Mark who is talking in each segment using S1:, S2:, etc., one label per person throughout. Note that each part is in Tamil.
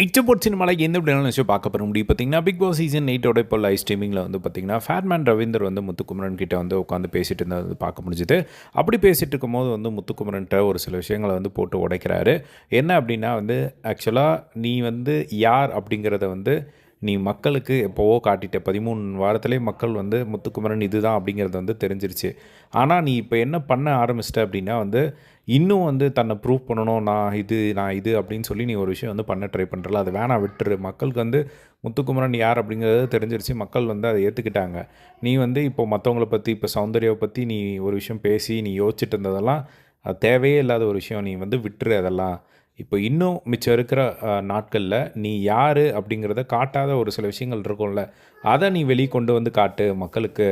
S1: எச்சபோட் சினிமாவில் எந்த இப்படி நினச்சி பார்க்க போகிற முடியும். பார்த்தீங்கன்னா பிக் பாஸ் சீசன் எயிட்டோட இப்போ லைவ் ஸ்ட்ரீமிங்கில் வந்து பார்த்தீங்கன்னா ஃபேட்மேன் ரவீந்தர் வந்து முத்துக்குமரன் கிட்டே வந்து உட்காந்து பேசிட்டு இருந்தது வந்து பார்க்க முடிஞ்சுது. அப்படி பேசிகிட்டு இருக்கும்போது வந்து முத்துக்குமரன்ட்ட ஒரு சில விஷயங்களை வந்து போட்டு உடைக்கிறாரு. என்ன அப்படின்னா வந்து ஆக்சுவலாக நீ வந்து யார் அப்படிங்கிறத வந்து நீ மக்களுக்கு எப்போவோ காட்டிட்ட பதிமூணு வாரத்திலே மக்கள் வந்து முத்துக்குமரன் இதுதான் அப்படிங்கிறது வந்து தெரிஞ்சிருச்சு. ஆனால் நீ இப்போ என்ன பண்ண ஆரம்பிச்சிட்ட அப்படின்னா வந்து இன்னும் வந்து தன்னை ப்ரூவ் பண்ணணும் நான் இது நான் இது அப்படின்னு சொல்லி நீ ஒரு விஷயம் வந்து பண்ண ட்ரை பண்ணுறல அதை வேணாம் விட்டுரு. மக்களுக்கு வந்து முத்துக்குமரன் யார் அப்படிங்கிறது தெரிஞ்சிருச்சு. மக்கள் வந்து அதை ஏற்றுக்கிட்டாங்க நீ வந்து இப்போ மற்றவங்கள பற்றி இப்போ சௌந்தர்யாவை பற்றி நீ ஒரு விஷயம் பேசி நீ யோசிச்சுட்டு இருந்ததெல்லாம் அது தேவையே இல்லாத ஒரு விஷயம். நீ வந்து விட்டுரு அதெல்லாம். இப்போ இன்னும் மிச்சம் இருக்கிற நாட்களில் நீ யார் அப்படிங்கிறத காட்டாத ஒரு சில விஷயங்கள் இருக்கும்ல. அதை நீ வெளியே கொண்டு வந்து காட்டு மக்களுக்கு.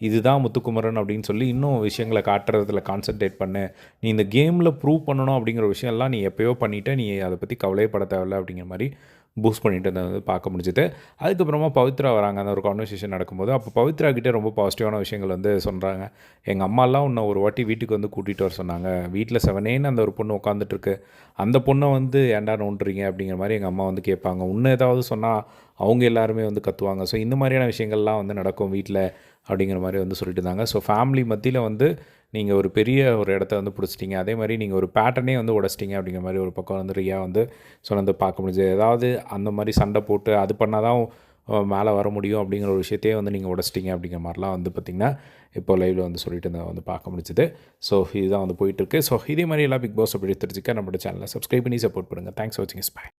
S1: இதுதான் முத்துக்குமரன் அப்படின்னு சொல்லி இன்னும் விஷயங்களை காட்டுறதுல கான்சென்ட்ரேட் பண்ணு. நீ இந்த கேமில் ப்ரூவ் பண்ணணும் அப்படிங்கிற விஷயம்லாம் நீ எப்போயோ பண்ணிவிட்டு நீ அதை பற்றி கவலையப்பட தேவையில்ல அப்படிங்கிற மாதிரி பூஸ்ட் பண்ணிட்டு இருந்தது வந்து பார்க்க முடிஞ்சுது. அதுக்கப்புறமா பவித்ரா வராங்க. அந்த ஒரு கான்வர்சேஷன் நடக்கும்போது அப்போ பவித்ரா கிட்டே ரொம்ப பாசிட்டிவான விஷயங்கள் வந்து சொல்கிறாங்க எங்கள் அம்மாலாம் உன்னை ஒரு வாட்டி வீட்டுக்கு வந்து கூட்டிகிட்டு வர சொன்னாங்க. வீட்டில் செவனேன்னு அந்த ஒரு பொண்ணு உட்காந்துட்ருக்கு அந்த பொண்ணை வந்து ஏன்டா நோண்டுறீங்க அப்படிங்கிற மாதிரி எங்கள் அம்மா வந்து கேட்பாங்க. இன்னும் ஏதாவது சொன்னால் அவங்க எல்லாருமே வந்து கத்துவாங்க. ஸோ இந்த மாதிரியான விஷயங்கள்லாம் வந்து நடக்கும் வீட்டில் அப்படிங்கிற மாதிரி வந்து சொல்லிட்டு இருந்தாங்க. ஸோ ஃபேமிலி மத்தியில் வந்து நீங்கள் ஒரு பெரிய ஒரு இடத்த வந்து பிடிச்சிட்டிங்க. அதே மாதிரி நீங்கள் ஒரு பேட்டர்னே வந்து உடச்சிட்டிங்க அப்படிங்கிற மாதிரி ஒரு பக்கம் வந்து ரியா வந்து சொன்னது பார்க்க முடிஞ்சது. ஏதாவது அந்த மாதிரி சண்டை போட்டு அது பண்ணால் தான் மேலே வர முடியும் அப்படிங்கிற ஒரு விஷயத்தையே வந்து நீங்கள் உடச்சிட்டிங்க அப்படிங்கிற மாதிரிலாம் வந்து பார்த்திங்கன்னா இப்போ லைவில் வந்து சொல்லிட்டு இருந்தேன் வந்து பார்க்க முடிஞ்சது. ஸோ இதுதான் வந்து போயிட்டுருக்கு ஸோ இதே மாதிரி எல்லாம் பிக் பாஸ் அப்படி தெரிஞ்சுக்க நம்மளோட சேனலை சப்ஸ்கிரைப் பண்ணி சப்போர்ட் பண்ணுங்கள் தேங்க்ஸ் ஃபார் வாட்சிங் பாய்